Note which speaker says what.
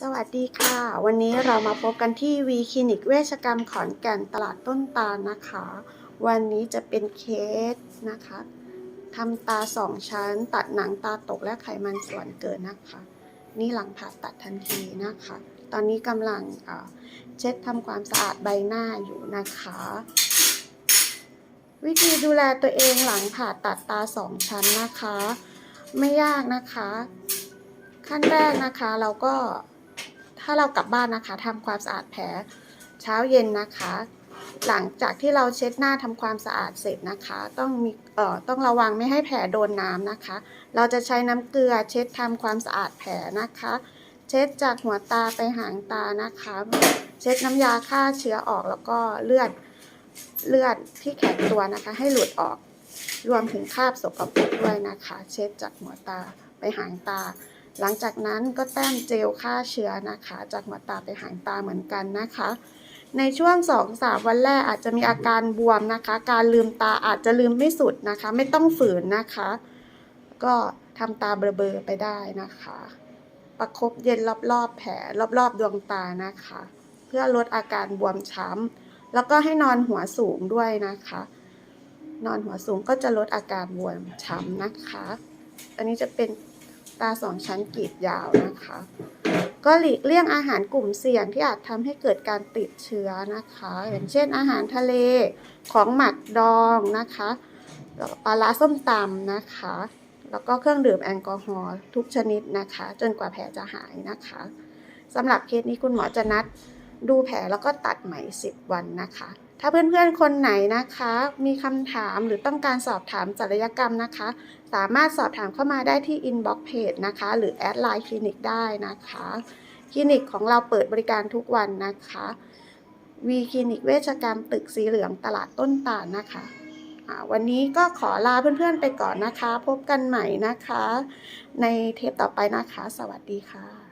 Speaker 1: สวัสดีค่ะ วันนี้เรามาพบกันที่วีคลินิกเวชกรรมขอนแก่นตลาดต้นตาลนะคะ วันนี้จะเป็นเคสนะคะทำตาสองชั้น ตัดหนังตาตกและไขมันส่วนเกินนะคะ นี่หลังผ่าตัดทันทีนะคะ ตอนนี้กำลังเช็ดทำความสะอาดใบหน้าอยู่นะคะ วิธีดูแลตัวเองหลังผ่าตัดตาสองชั้นนะคะ ไม่ยากนะคะ ขั้นแรกนะคะเราก็ ถ้าเรากลับบ้านนะคะทำความสะอาดแผลเช้าเย็นนะคะ หลังจากที่เราเช็ดหน้าทำความสะอาดเสร็จนะคะ ต้องมีเอ่อต้องระวังไม่ให้แผลโดนน้ำนะคะ เราจะใช้น้ำเกลือเช็ดทำความสะอาดแผลนะคะ เช็ดจากหัวตาไปหางตานะคะ เช็ดน้ำยาฆ่าเชื้อออกแล้วก็เลือดเลือดที่แข็งตัวนะคะ ให้หลุดออกรวมถึงคราบสกปรกด้วยนะคะ เช็ดจากหัวตาไปหางตา หลังจากนั้นก็แต้มเจลฆ่าเชื้อนะคะ จากหัวตาไปหางตาเหมือนกันนะคะ ในช่วง 2-3 วันแรกอาจจะมีอาการบวมนะคะ การลืมตาอาจจะลืมไม่สุดนะคะ ไม่ต้องฝืนนะคะ ก็ทำตาเบลอๆไปได้นะคะ ประคบเย็นรอบๆแผลรอบๆดวงตานะคะ เพื่อลดอาการบวมช้ำแล้วก็ให้นอนหัวสูงด้วยนะคะ นอนหัวสูงก็จะลดอาการบวมช้ำนะคะ อันนี้จะเป็น ตาสองชั้นกรีดยาวนะคะ ก็หลีกเลี่ยงอาหารกลุ่มเสี่ยงที่อาจทำให้เกิดการติดเชื้อนะคะ อย่างเช่น อาหารทะเลของหมักดองนะคะปลาร้าส้มตำนะคะ แล้วก็เครื่องดื่มแอลกอฮอล์ทุกชนิดนะคะ จนกว่าแผลจะหายนะคะสำหรับเคสนี้คุณหมอจะนัดดูแผลแล้วก็ตัดไหม 10 วันนะคะ ถ้าเพื่อนๆคนไหนนะคะ มีคำถามหรือต้องการสอบถามศัลยกรรมนะคะ สามารถสอบถามเข้ามาได้ที่ inbox page นะคะ หรือแอดไลน์คลินิกได้นะคะ คลินิกของเราเปิดบริการทุกวันนะคะวีคลินิกเวชกรรมตึกสีเหลืองตลาดต้นตาลนะคะวันนี้ก็ขอลาเพื่อนๆไปก่อนนะคะ พบกันใหม่นะคะ ในเทปต่อไปนะคะ สวัสดีค่ะ